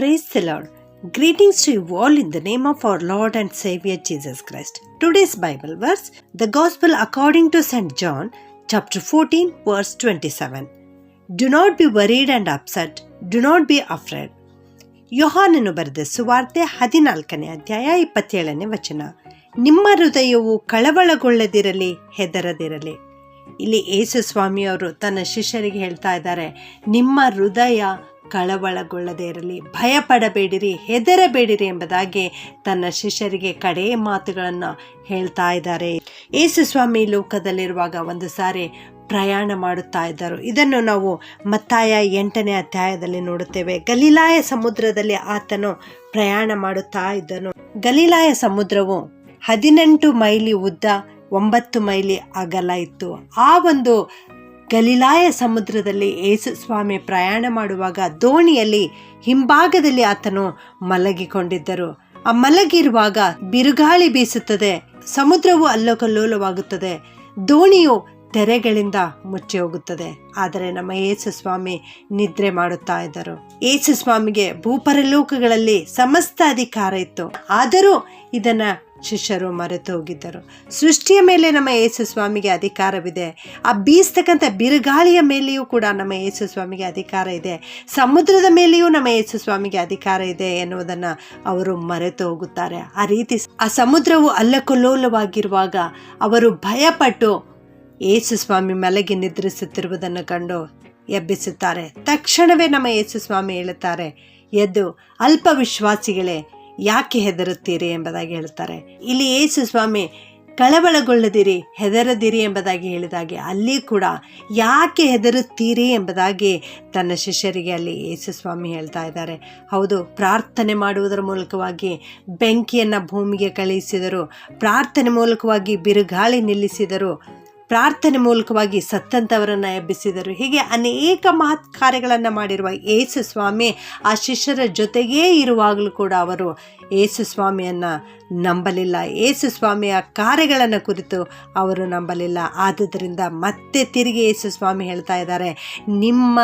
Praise the Lord. Greetings to you all in the name of our Lord and Savior Jesus Christ. Today's Bible verse, the Gospel according to St. John, chapter 14, verse 27. Do not be worried and upset. Do not be afraid. ಯೋಹಾನನು ಬರೆದ ಸುವಾರ್ತೆ ಹದಿನಾಲ್ಕನೇ ಅಧ್ಯಾಯ ಇಪ್ಪತ್ತೇಳನೇ ವಚನ ನಿಮ್ಮ ಹೃದಯವು ಕಳವಳಗೊಳ್ಳದಿರಲಿ ಹೆದರದಿರಲಿ ಇಲ್ಲಿ ಯೇಸು ಸ್ವಾಮಿಯವರು ತನ್ನ ಶಿಷ್ಯರಿಗೆ ಹೇಳ್ತಾ ಇದ್ದಾರೆ ನಿಮ್ಮ ಹೃದಯ ಕಳವಳಗೊಳ್ಳದೇ ಇರಲಿ, ಭಯಪಡಬೇಡಿರಿ, ಹೆದರಬೇಡಿರಿ ಎಂಬುದಾಗಿ ತನ್ನ ಶಿಷ್ಯರಿಗೆ ಕಡೆ ಮಾತುಗಳನ್ನು ಹೇಳ್ತಾ ಇದ್ದಾರೆ. ಯೇಸು ಸ್ವಾಮಿ ಲೋಕದಲ್ಲಿರುವಾಗ ಒಂದು ಸಾರಿ ಪ್ರಯಾಣ ಮಾಡುತ್ತಾ ಇದ್ದರು. ಇದನ್ನು ನಾವು ಮತ್ತಾಯ ಎಂಟನೇ ಅಧ್ಯಾಯದಲ್ಲಿ ನೋಡುತ್ತೇವೆ. ಗಲೀಲಾಯ ಸಮುದ್ರದಲ್ಲಿ ಆತನು ಪ್ರಯಾಣ ಮಾಡುತ್ತಾ ಇದ್ದನು. ಗಲೀಲಾಯ ಸಮುದ್ರವು ಹದಿನೆಂಟು ಮೈಲಿ ಉದ್ದ ಒಂಬತ್ತು ಮೈಲಿ ಅಗಲ ಇತ್ತು. ಆ ಒಂದು ಗಲೀಲಾಯ ಸಮುದ್ರದಲ್ಲಿ ಯೇಸು ಸ್ವಾಮಿ ಪ್ರಯಾಣ ಮಾಡುವಾಗ ದೋಣಿಯಲ್ಲಿ ಹಿಂಭಾಗದಲ್ಲಿ ಆತನು ಮಲಗಿಕೊಂಡಿದ್ದರು. ಆ ಮಲಗಿರುವಾಗ ಬಿರುಗಾಳಿ ಬೀಸುತ್ತದೆ, ಸಮುದ್ರವು ಅಲ್ಲೋಕಲ್ಲೋಲವಾಗುತ್ತದೆ, ದೋಣಿಯು ತೆರೆಗಳಿಂದ ಮುಚ್ಚಿ ಹೋಗುತ್ತದೆ. ಆದರೆ ನಮ್ಮ ಯೇಸು ಸ್ವಾಮಿ ನಿದ್ರೆ ಮಾಡುತ್ತಾ ಇದ್ದರು. ಯೇಸು ಸ್ವಾಮಿಗೆ ಭೂಪರಲೋಕಗಳಲ್ಲಿ ಸಮಸ್ತ ಅಧಿಕಾರ ಇತ್ತು. ಆದರೂ ಇದನ್ನ ಶಿಷ್ಯರು ಮರೆತು ಹೋಗಿದ್ದರು. ಸೃಷ್ಟಿಯ ಮೇಲೆ ನಮ್ಮ ಯೇಸು ಸ್ವಾಮಿಗೆ ಅಧಿಕಾರವಿದೆ. ಆ ಬೀಸ್ತಕ್ಕಂಥ ಬಿರುಗಾಳಿಯ ಮೇಲೆಯೂ ಕೂಡ ನಮ್ಮ ಯೇಸು ಸ್ವಾಮಿಗೆ ಅಧಿಕಾರ ಇದೆ. ಸಮುದ್ರದ ಮೇಲೆಯೂ ನಮ್ಮ ಯೇಸು ಸ್ವಾಮಿಗೆ ಅಧಿಕಾರ ಇದೆ ಎನ್ನುವುದನ್ನು ಅವರು ಮರೆತು ಹೋಗುತ್ತಾರೆ. ಆ ರೀತಿ ಆ ಸಮುದ್ರವು ಅಲ್ಲಕುಲ್ಲೋಲವಾಗಿರುವಾಗ ಅವರು ಭಯಪಟ್ಟು ಯೇಸು ಸ್ವಾಮಿ ಮಲಗಿ ನಿದ್ರಿಸುತ್ತಿರುವುದನ್ನು ಕಂಡು ಎಬ್ಬಿಸುತ್ತಾರೆ. ತಕ್ಷಣವೇ ನಮ್ಮ ಯೇಸು ಸ್ವಾಮಿ ಹೇಳುತ್ತಾರೆ, ಎದ್ದು ಅಲ್ಪ ವಿಶ್ವಾಸಿಗಳೇ ಯಾಕೆ ಹೆದರುತ್ತೀರಿ ಎಂಬುದಾಗಿ ಹೇಳ್ತಾರೆ. ಇಲ್ಲಿ ಯೇಸು ಸ್ವಾಮಿ, ಕಳವಳಗೊಳ್ಳದಿರಿ, ಹೆದರದಿರಿ ಎಂಬುದಾಗಿ ಹೇಳಿದಾಗೆ ಅಲ್ಲಿ ಕೂಡ ಯಾಕೆ ಹೆದರುತ್ತೀರಿ ಎಂಬುದಾಗಿ ತನ್ನ ಶಿಷ್ಯರಿಗೆ ಅಲ್ಲಿ ಯೇಸು ಸ್ವಾಮಿ ಹೇಳ್ತಾ ಇದ್ದಾರೆ. ಹೌದು, ಪ್ರಾರ್ಥನೆ ಮಾಡುವುದರ ಮೂಲಕವಾಗಿ ಬೆಂಕಿಯನ್ನು ಭೂಮಿಗೆ ಕಳುಹಿಸಿದರು ಪ್ರಾರ್ಥನೆ ಮೂಲಕವಾಗಿ ಬಿರುಗಾಳಿ ನಿಲ್ಲಿಸಿದರು ಪ್ರಾರ್ಥನೆ ಮೂಲಕವಾಗಿ ಸತ್ತಂಥವರನ್ನು ಎಬ್ಬಿಸಿದರು. ಹೀಗೆ ಅನೇಕ ಮಹತ್ ಕಾರ್ಯಗಳನ್ನು ಮಾಡಿರುವ ಯೇಸು ಸ್ವಾಮಿ, ಆ ಶಿಷ್ಯರ ಜೊತೆಗೇ ಇರುವಾಗಲೂ ಕೂಡ ಅವರು ಯೇಸು ಸ್ವಾಮಿಯನ್ನು ನಂಬಲಿಲ್ಲ. ಯೇಸು ಸ್ವಾಮಿಯ ಕಾರ್ಯಗಳನ್ನು ಕುರಿತು ಅವರು ನಂಬಲಿಲ್ಲ. ಆದುದರಿಂದ ಮತ್ತೆ ತಿರುಗಿ ಯೇಸು ಸ್ವಾಮಿ ಹೇಳ್ತಾ ಇದ್ದಾರೆ, ನಿಮ್ಮ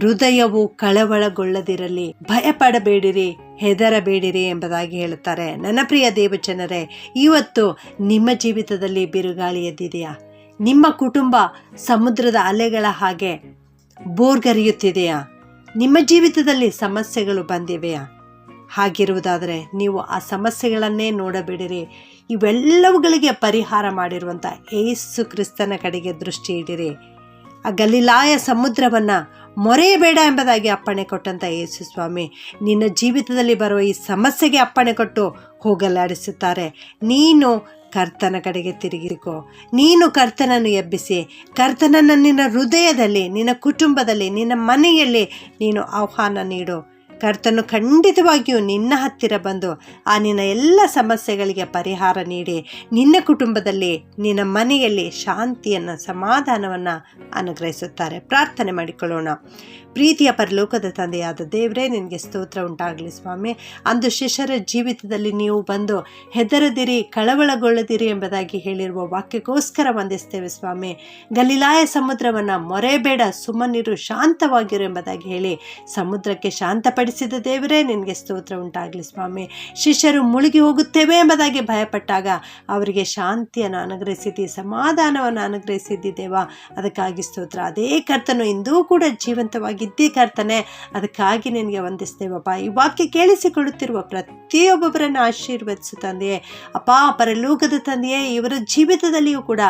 ಹೃದಯವು ಕಳವಳಗೊಳ್ಳದಿರಲಿ, ಭಯಪಡಬೇಡಿರಿ, ಹೆದರಬೇಡಿರಿ ಎಂಬುದಾಗಿ ಹೇಳುತ್ತಾರೆ. ನನ್ನ ಪ್ರಿಯ ದೇವಚನರೇ ಇವತ್ತು ನಿಮ್ಮ ಜೀವಿತದಲ್ಲಿ ಬಿರುಗಾಳಿ ಎದ್ದಿದೆಯಾ? ನಿಮ್ಮ ಕುಟುಂಬ ಸಮುದ್ರದ ಅಲೆಗಳ ಹಾಗೆ ಬೋರ್ಗರಿಯುತ್ತಿದೆಯಾ? ನಿಮ್ಮ ಜೀವಿತದಲ್ಲಿ ಸಮಸ್ಯೆಗಳು ಬಂದಿವೆಯಾ? ಹಾಗಿರುವುದಾದರೆ ನೀವು ಆ ಸಮಸ್ಯೆಗಳನ್ನೇ ನೋಡಬೇಡಿರಿ. ಇವೆಲ್ಲವುಗಳಿಗೆ ಪರಿಹಾರ ಮಾಡಿರುವಂಥ ಏಸು ಕ್ರಿಸ್ತನ ಕಡೆಗೆ ದೃಷ್ಟಿ ಇಡಿರಿ. ಆ ಗಲೀಲಾಯ ಸಮುದ್ರವನ್ನು ಮೊರೆಯಬೇಡ ಎಂಬುದಾಗಿ ಅಪ್ಪಣೆ ಕೊಟ್ಟಂಥ ಯೇಸು ಸ್ವಾಮಿ ನಿನ್ನ ಜೀವಿತದಲ್ಲಿ ಬರುವ ಈ ಸಮಸ್ಯೆಗೆ ಅಪ್ಪಣೆ ಕೊಟ್ಟು ಹೋಗಲಾಡಿಸುತ್ತಾರೆ. ನೀನು ಕರ್ತನ ಕಡೆಗೆ ತಿರುಗಿಕೋ. ನೀನು ಕರ್ತನನ್ನು ಎಬ್ಬಿಸಿ. ಕರ್ತನನ್ನು ನಿನ್ನ ಹೃದಯದಲ್ಲಿ, ನಿನ್ನ ಕುಟುಂಬದಲ್ಲಿ, ನಿನ್ನ ಮನೆಯಲ್ಲಿ ನೀನು ಆಹ್ವಾನ ನೀಡು. ಕರ್ತನು ಖಂಡಿತವಾಗಿಯೂ ನಿನ್ನ ಹತ್ತಿರ ಬಂದು ಆ ನಿನ್ನ ಎಲ್ಲ ಸಮಸ್ಯೆಗಳಿಗೆ ಪರಿಹಾರ ನೀಡಿ ನಿನ್ನ ಕುಟುಂಬದಲ್ಲಿ, ನಿನ್ನ ಮನೆಯಲ್ಲಿ ಶಾಂತಿಯನ್ನು, ಸಮಾಧಾನವನ್ನು ಅನುಗ್ರಹಿಸುತ್ತಾರೆ. ಪ್ರಾರ್ಥನೆ ಮಾಡಿಕೊಳ್ಳೋಣ. ಪ್ರೀತಿಯ ಪರಲೋಕದ ತಂದೆಯಾದ ದೇವರೇ, ನಿನಗೆ ಸ್ತೋತ್ರ ಉಂಟಾಗಲಿ ಸ್ವಾಮಿ. ಅಂದು ಶಿಷ್ಯರ ಜೀವಿತದಲ್ಲಿ ನೀವು ಬಂದು ಹೆದರದಿರಿ, ಕಳವಳಗೊಳ್ಳದಿರಿ ಎಂಬುದಾಗಿ ಹೇಳಿರುವ ವಾಕ್ಯಕ್ಕೋಸ್ಕರ ವಂದಿಸ್ತೇವೆ ಸ್ವಾಮಿ. ಗಲಿಲಾಯ ಸಮುದ್ರವನ್ನು ಮೊರೆಬೇಡ, ಸುಮ್ಮನಿರು, ಶಾಂತವಾಗಿರು ಎಂಬುದಾಗಿ ಹೇಳಿ ಸಮುದ್ರಕ್ಕೆ ಶಾಂತಪಡಿಸಿದ ದೇವರೇ, ನಿನಗೆ ಸ್ತೋತ್ರ ಉಂಟಾಗಲಿ ಸ್ವಾಮಿ. ಶಿಷ್ಯರು ಮುಳುಗಿ ಹೋಗುತ್ತೇವೆ ಎಂಬುದಾಗಿ ಭಯಪಟ್ಟಾಗ ಅವರಿಗೆ ಶಾಂತಿಯನ್ನು ಅನುಗ್ರಹಿಸಿದ್ದಿ, ಸಮಾಧಾನವನ್ನು ಅನುಗ್ರಹಿಸಿದ್ದಿ ದೇವ. ಅದಕ್ಕಾಗಿ ಸ್ತೋತ್ರ. ಅದೇ ಕರ್ತನು ಇಂದೂ ಕೂಡ ಜೀವಂತವಾಗಿ ಇದ್ದೇ ಕರ್ತನೆ. ಅದಕ್ಕಾಗಿ ನಿನಗೆ ವಂದಿಸ್ತೇವಪ್ಪ. ಈ ವಾಕ್ಯ ಕೇಳಿಸಿಕೊಳ್ಳುತ್ತಿರುವ ಪ್ರತಿಯೊಬ್ಬೊಬ್ಬರನ್ನು ಆಶೀರ್ವದಿಸು ತಂದೆಯೇ. ಅಪ್ಪ, ಪರಲೋಕದ ತಂದೆಯೇ, ಇವರ ಜೀವಿತದಲ್ಲಿಯೂ ಕೂಡ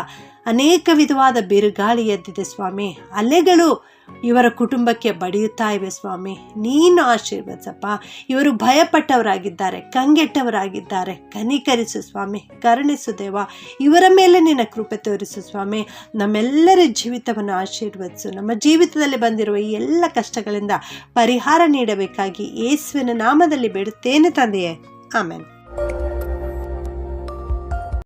ಅನೇಕ ವಿಧವಾದ ಬಿರುಗಾಳಿ ಎದ್ದಿದೆ ಸ್ವಾಮಿ. ಅಲೆಗಳು ಇವರ ಕುಟುಂಬಕ್ಕೆ ಬಡಿಯುತ್ತಾ ಇವೆ ಸ್ವಾಮಿ. ನೀನು ಆಶೀರ್ವದಿಸಪ್ಪ. ಇವರು ಭಯಪಟ್ಟವರಾಗಿದ್ದಾರೆ, ಕಂಗೆಟ್ಟವರಾಗಿದ್ದಾರೆ. ಕನಿಕರಿಸು ಸ್ವಾಮಿ, ಕರುಣಿಸು ದೇವ. ಇವರ ಮೇಲೆ ನಿನ್ನ ಕೃಪೆ ತೋರಿಸು ಸ್ವಾಮಿ. ನಮ್ಮೆಲ್ಲರ ಜೀವಿತವನ್ನು ಆಶೀರ್ವದಿಸು. ನಮ್ಮ ಜೀವಿತದಲ್ಲಿ ಬಂದಿರುವ ಈ ಎಲ್ಲ ಕಷ್ಟಗಳಿಂದ ಪರಿಹಾರ ನೀಡಬೇಕಾಗಿ ಯೇಸುವಿನ ನಾಮದಲ್ಲಿ ಬೇಡುತ್ತೇನೆ ತಂದೆಯೇ. ಆಮೇಲೆ